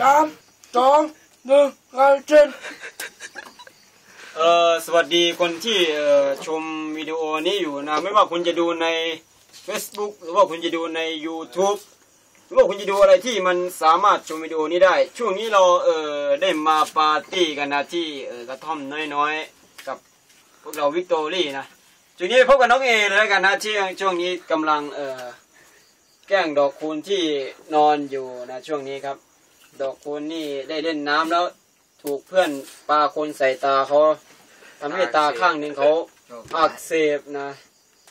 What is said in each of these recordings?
สามสองหนึ่งไงเช่นเอ่อสวัสดีคนที่เอ่อชมวิดีโอนี้อยู่นะ ไม่ว่าคุณจะดูใน Facebook หรือว่าคุณจะดูใน YouTube หรือว่าคุณจะดูอะไรที่มันสามารถชมวิดีโอนี้ได้ ช่วงนี้เราเอ่อได้มาปาร์ตี้กันนะที่เอ่อกระท่อมน้อยๆ กับพวกเราวิกตอรี่นะช่วงนี้พบกับน้องเอเลยกันนะที่ช่วงนี้กำลังเอ่อแกล้งดอกคูณที่นอนอยู่นะช่วงนี้ครับ ดอกคูณนี่ได้เล่นน้ำแล้ว ถูกเพื่อนปาคนใส่ตาเขาทำให้ตาข้างหนึ่งเขาอักเสบนะ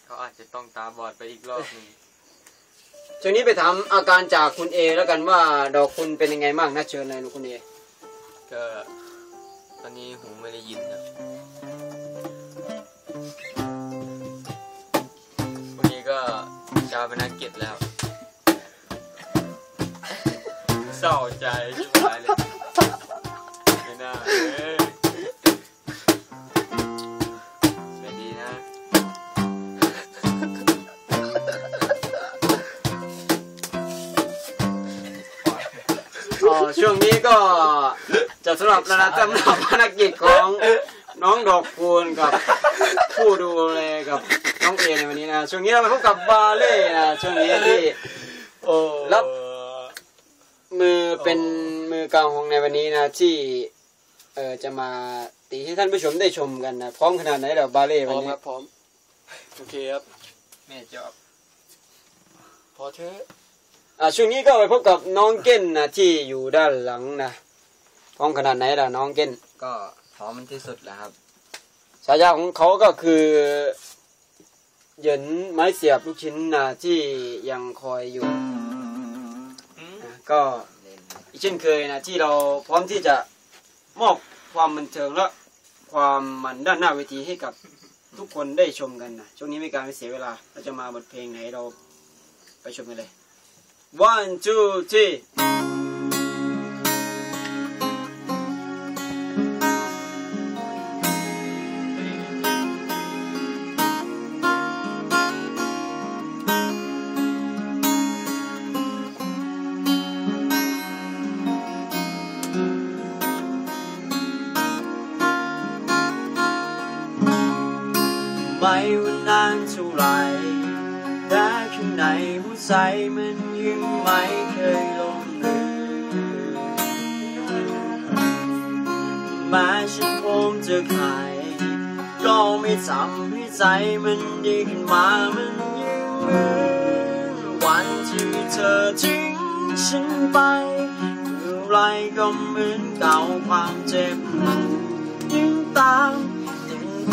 เขาอาจจะต้องตาบอดไปอีกรอบหนึงช่วงนี้ไปถามอาการจากคุณเอแล้วกันว่าดอกคุณเป็นยังไงบ้างนะเชิญเลยคุณเอก็ตอนนี้หูไม่ได้ยินครับวันนี้ก็ชาวพนักกิจแล้ว ช่วงนี้ก็จะสำหรับระดับสำหรับภารกิจของน้องดอกคูณกับผู้ดูแลกับน้องเอในวันนี้นะช่วงนี้เราไปพบกับบาเล่นะช่วงนี้ที่โอ้รับมือเป็นมือกลางของในวันนี้นะที่เออจะมาตีให้ท่านผู้ชมได้ชมกันนะพร้อมขนาดไหนเดี๋ยวบาเล่พวัร้นอมนี้ ครับพร้อมโอเคครับแม่จอบพอเถอะอะ ช่วงนี้ก็ไปพบกับน้องเก้นนะที่อยู่ด้านหลังนะพร้อมขนาดไหนล่ะน้องเก้นก็พร้อมมันที่สุดแล้วครับฉายาของเขาก็คือเหยินไม้เสียบลูกชิ้นนะที่ยังคอยอยู่นะก็เล่นอีกเช่นเคยนะที่เราพร้อมที่จะมอบความบันเทิงและความมันด้านหน้าเวทีให้กับทุกคนได้ชมกันนะช่วงนี้ไม่การไม่เสียเวลา เราจะมาบทเพลงไหนเราไปชมกันเลย one two three ใจมันยังไม่เคยลงลืมแม้ฉันคงจะขายก็ไม่ทำให้ใจมันดีขึ้นมามันยังเหมือนวันที่เธอทิ้งฉันไปคือไรก็เหมือนเก่าความเจ็บมันยังตาม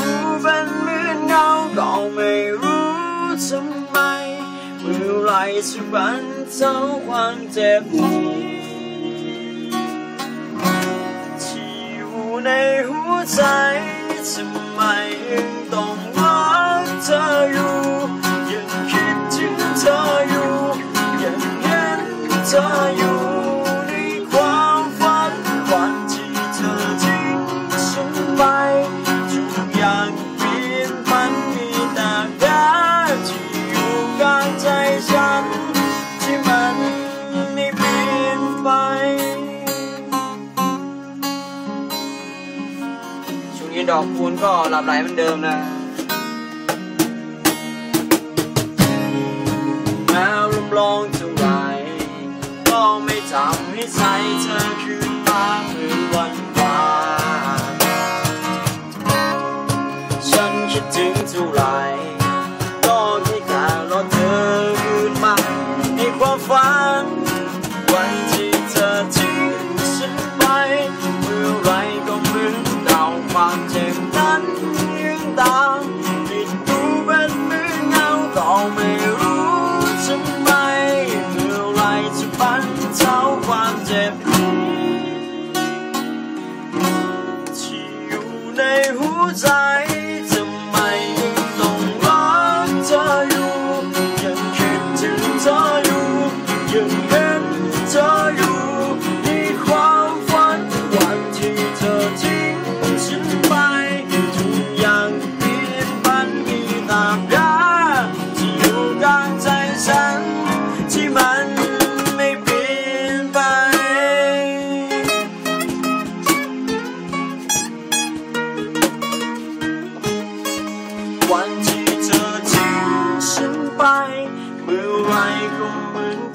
ดูเป็นเหมือนเงาก็ไม่รู้ทำ ไมเมื่อไรจะบรรเทาความเจ็บนี้ที่อยู่ใอกคูณก็หลับไหลเหมือนเดิมนะแม้ลมลองเท่าไหรก็ไม่ทำให้ใจเธอคืนมาม time.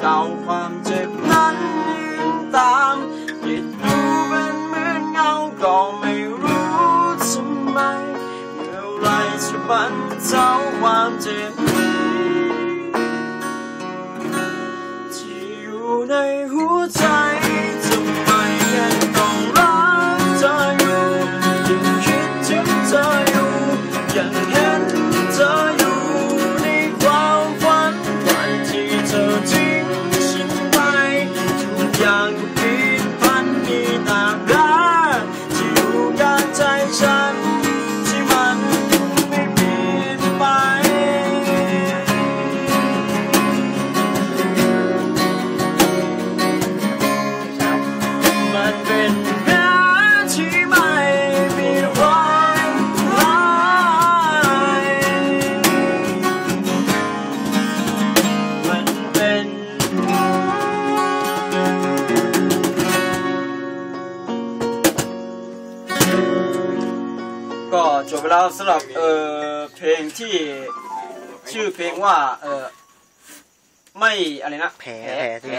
เก่าความเจ็บนั้นยืนตามยิดดูเป็นเหมือนเงาก็ไม่รู้ทำไมเมื่อไรจะบรรเทาความเจ็บที่อยู่ในหัวใจ แล้วสำหรับเออเพลงที่ชื่อเพลงว่าเออไม่อะไรนะแผลแผลแผล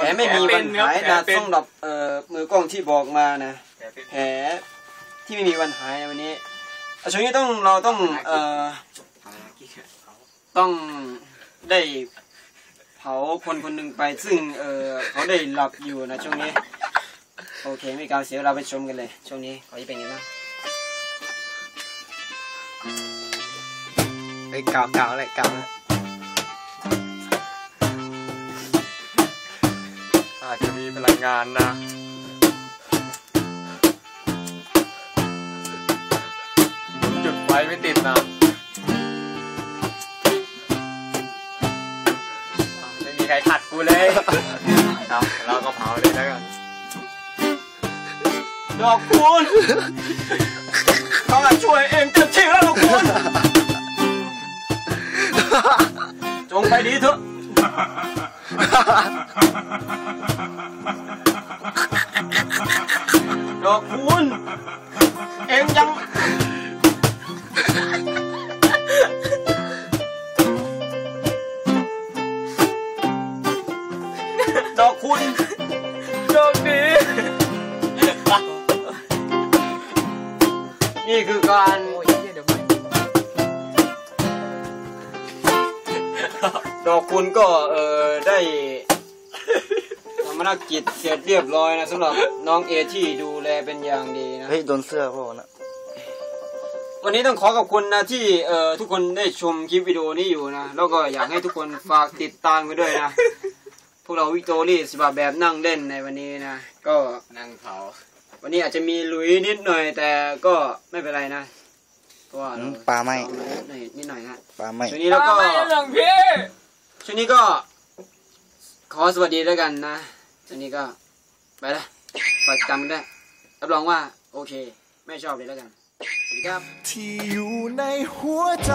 แผลไม่มีวันหายนะสำหรับเออมือกล้องที่บอกมานะแผลเป็นแผลที่ไม่มีวันหายในวันนี้อะช่วงนี้ต้องเราต้องเอ่อต้องได้เผาคนคนหนึ่งไปซึ่งเออเขาได้หลับอยู่นะช่วงนี้ โอเคไม่การเสียเวลาไปชมกันเลย ช่วงนี้เขาจะเป็นยังไงบ้าง ไอ้ยเก่าเก่าเลยเก่าเอาจจะมีพลังงานนะจุดไฟไม่ติดนะไม่มีใครขัดกูเลยเอาเราก็เผาเลยแล้วกันดอกคุณข้าช่ ดอกคุณก็เออได้ทำภารกิจเสร็จเรียบร้อยนะสำหรับน้องเอที่ดูแลเป็นอย่างดีนะ เฮ้ยโดนเสื้อพ่อนะวันนี้ต้องขอขอบคุณนะที่เอ่อทุกคนได้ชมคลิปวิดีโอนี้อยู่นะ แล้วก็อยากให้ทุกคนฝากติดตามไปด้วยนะ พวกเราวิกตอรี่สบาแบบนั่งเล่นในวันนี้นะ ก็นั่งเผาวันนี้อาจจะมีหลุยนิดหน่อย แต่ก็ไม่เป็นไรนะเพราะว่าอืเรามปลาไหมนิดหน่อยนะปลาไหมช่วงนี้แล้วก็หลวงพี่ ช่วงนี้ก็ขอสวัสดีแล้วกันนะช่วงนี้ก็ไปละปจำได้รับรองว่าโอเค ไม่ชอบเลยแล้วกันสวัสดีครับ ที่อยู่ในหัวใจ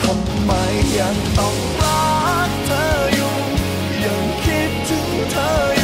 ทำไมยังต้องรักเธออยู่ ยังคิดถึงเธออยู่